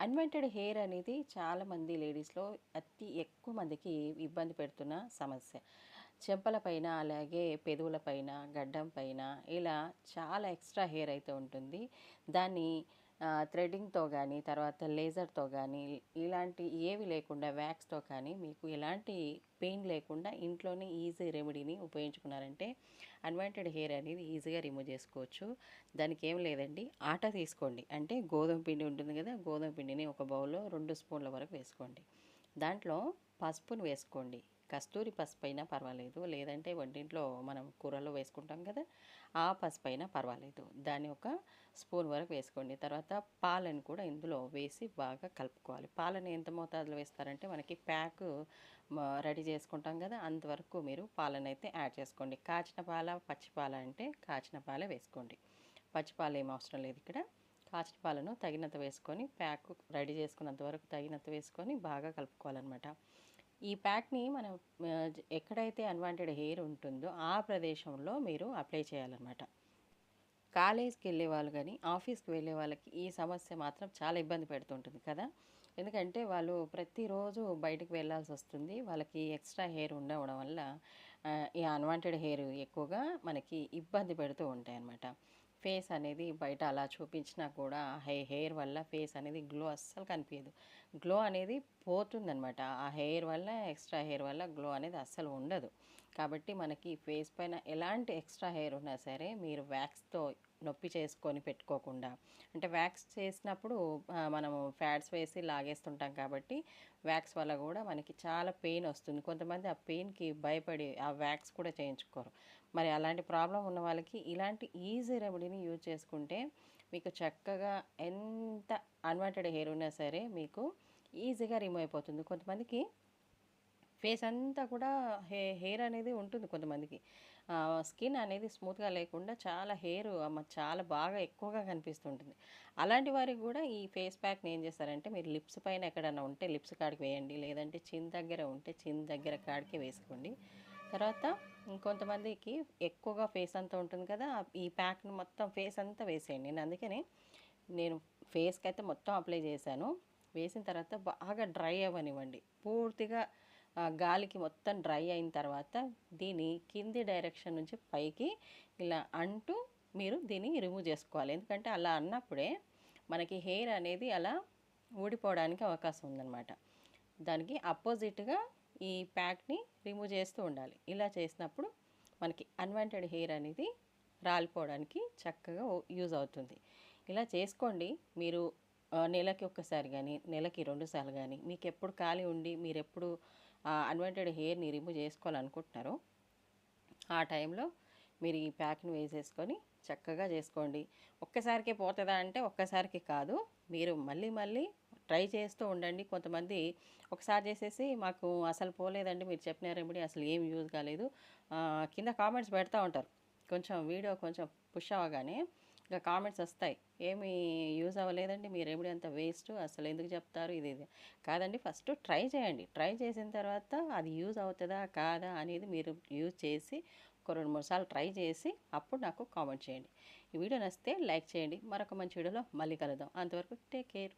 Unwanted hair అనేది చాలామంది లేడీస్లో అతి ఎక్కువ మందికి ఇబ్బంది పెడుతున్న సమస్య. చెంపలపైన అలాగే పెదవులపైన గడ్డం పైన ఇలా చాలా ఎక్స్ట్రా హెయిర్ అయితే ఉంటుంది. దాన్ని థ్రెడ్డింగ్తో కానీ తర్వాత లేజర్తో కానీ ఇలాంటి ఏవి లేకుండా వ్యాక్స్తో కానీ మీకు ఎలాంటి పెయిన్ లేకుండా ఇంట్లోనే ఈజీ రెమెడీని ఉపయోగించుకున్నారంటే అన్వాంటెడ్ హెయిర్ అనేది ఈజీగా రిమూవ్ చేసుకోవచ్చు. దానికి ఏం లేదండి ఆట తీసుకోండి. అంటే గోధుమ పిండి ఉంటుంది కదా గోధుమ పిండిని ఒక బౌల్లో రెండు స్పూన్ల వరకు వేసుకోండి. దాంట్లో పసుపును వేసుకోండి. కస్తూరి పసుపు అయినా పర్వాలేదు. లేదంటే వంటింట్లో మనం కూరలో వేసుకుంటాం కదా ఆ పసుపు అయినా పర్వాలేదు. దాన్ని ఒక స్పూన్ వరకు వేసుకోండి. తర్వాత పాలను కూడా ఇందులో వేసి బాగా కలుపుకోవాలి. పాలను ఎంత మోతాదులో వేస్తారంటే మనకి ప్యాక్ రెడీ చేసుకుంటాం కదా అంతవరకు మీరు పాలను అయితే యాడ్ చేసుకోండి. కాచిన పాల పచ్చిపాల అంటే కాచిన పాలే వేసుకోండి. పచ్చిపాలు ఏం అవసరం లేదు ఇక్కడ. కాచిన పాలను తగినంత వేసుకొని ప్యాక్ రెడీ చేసుకున్నంత వరకు తగినంత వేసుకొని బాగా కలుపుకోవాలన్నమాట. ఈ ప్యాక్ని మనం ఎక్కడైతే అన్వాంటెడ్ హెయిర్ ఉంటుందో ఆ ప్రదేశంలో మీరు అప్లై చేయాలన్నమాట. కాలేజ్కి వెళ్ళే వాళ్ళు కానీ ఆఫీస్కి వెళ్ళే వాళ్ళకి ఈ సమస్య మాత్రం చాలా ఇబ్బంది పెడుతుంటుంది కదా. ఎందుకంటే వాళ్ళు ప్రతిరోజు బయటకు వెళ్ళాల్సి వస్తుంది. వాళ్ళకి ఎక్స్ట్రా హెయిర్ ఉండడం వల్ల ఈ అన్వాంటెడ్ హెయిర్ ఎక్కువగా మనకి ఇబ్బంది పెడుతూ ఉంటాయి అన్నమాట ఫేస్ అనేది బయట అలా చూపించినా కూడా హై హెయిర్ వల్ల ఫేస్ అనేది గ్లో అస్సలు కనిపించదు గ్లో అనేది పోతుందనమాట ఆ హెయిర్ వల్ల ఎక్స్ట్రా హెయిర్ వల్ల గ్లో అనేది అస్సలు ఉండదు. కాబట్టి మనకి ఫేస్ పైన ఎలాంటి ఎక్స్ట్రా హెయిర్ ఉన్నా సరే మీరు వ్యాక్స్తో నొప్పి చేసుకొని పెట్టుకోకుండా అంటే వ్యాక్స్ చేసినప్పుడు మనము ఫ్యాట్స్ వేసి లాగేస్తుంటాం కాబట్టి వ్యాక్స్ వల్ల కూడా మనకి చాలా పెయిన్ వస్తుంది. కొంతమంది ఆ పెయిన్కి భయపడి ఆ వ్యాక్స్ కూడా చేయించుకోరు. మరి అలాంటి ప్రాబ్లం ఉన్న వాళ్ళకి ఇలాంటి ఈజీ రెమెడీని యూజ్ చేసుకుంటే మీకు చక్కగా ఎంత అన్వాంటెడ్ హెయిర్ ఉన్నా సరే మీకు ఈజీగా రిమూవ్ అయిపోతుంది. కొంతమందికి ఫేస్ అంతా కూడా హే హెయిర్ అనేది ఉంటుంది కొంతమందికి. స్కిన్ అనేది స్మూత్గా లేకుండా చాలా హెయిర్ చాలా బాగా ఎక్కువగా కనిపిస్తుంటుంది. అలాంటి వారికి కూడా ఈ ఫేస్ ప్యాక్ని ఏం చేస్తారంటే మీరు లిప్స్ పైన ఎక్కడైనా ఉంటే లిప్స్ కాడికి వేయండి. లేదంటే చిన్ దగ్గర ఉంటే చిన్ దగ్గర కాడికి వేసుకోండి. తర్వాత ఇంకొంతమందికి ఎక్కువగా ఫేస్ అంతా ఉంటుంది కదా ఈ ప్యాక్ని మొత్తం ఫేస్ అంతా వేసేయండి. నేను అందుకని నేను ఫేస్కి అయితే మొత్తం అప్లై చేశాను. వేసిన తర్వాత బాగా డ్రై అవ్వనివ్వండి. పూర్తిగా గాలికి మొత్తం డ్రై అయిన తర్వాత దీని కింది డైరెక్షన్ నుంచి పైకి ఇలా అంటూ మీరు దీన్ని రిమూవ్ చేసుకోవాలి. ఎందుకంటే అలా అన్నప్పుడే మనకి హెయిర్ అనేది అలా ఊడిపోవడానికి అవకాశం ఉందన్నమాట. దానికి అపోజిట్గా ఈ ప్యాక్ని రిమూవ్ చేస్తూ ఉండాలి. ఇలా చేసినప్పుడు మనకి అన్వాంటెడ్ హెయిర్ అనేది రాలిపోవడానికి చక్కగా యూజ్ అవుతుంది. ఇలా చేసుకోండి. మీరు నెలకి ఒక్కసారి కానీ నెలకి రెండుసార్లు కానీ మీకు ఎప్పుడు ఖాళీ ఉండి మీరు ఎప్పుడు అన్వాంటెడ్ హెయిర్ని రిమూవ్ చేసుకోవాలనుకుంటున్నారో ఆ టైంలో మీరు ఈ ప్యాక్ని వేసేసుకొని చక్కగా చేసుకోండి. ఒక్కసారికే పోతుందా అంటే ఒక్కసారికి కాదు. మీరు మళ్ళీ మళ్ళీ ట్రై చేస్తూ ఉండండి. కొంతమంది ఒకసారి చేసేసి మాకు అసలు పోలేదండి మీరు చెప్పిన రెమెడీ అసలు ఏం యూజ్ కాలేదు. కింద కామెంట్స్ పెడతా ఉంటారు. కొంచెం వీడియో కొంచెం పుష్ అవ్వగానే ఇంకా కామెంట్స్ వస్తాయి. ఏమి యూజ్ అవ్వలేదండి. మీ రెమెడీ అంత వేస్ట్ అసలు ఎందుకు చెప్తారు? ఇది ఇది. కాదండి ఫస్ట్ ట్రై చేయండి. ట్రై చేసిన తర్వాత అది యూజ్ అవుతుందా? కాదా? అనేది మీరు యూజ్ చేసి ఒక రెండు మూడు సార్లు ట్రై చేసి అప్పుడు నాకు కామెంట్ చేయండి. ఈ వీడియో నచ్చితే లైక్ చేయండి. మరొక మంచి వీడియోలో మళ్ళీ కలుద్దాం. అంతవరకు టేక్ కేర్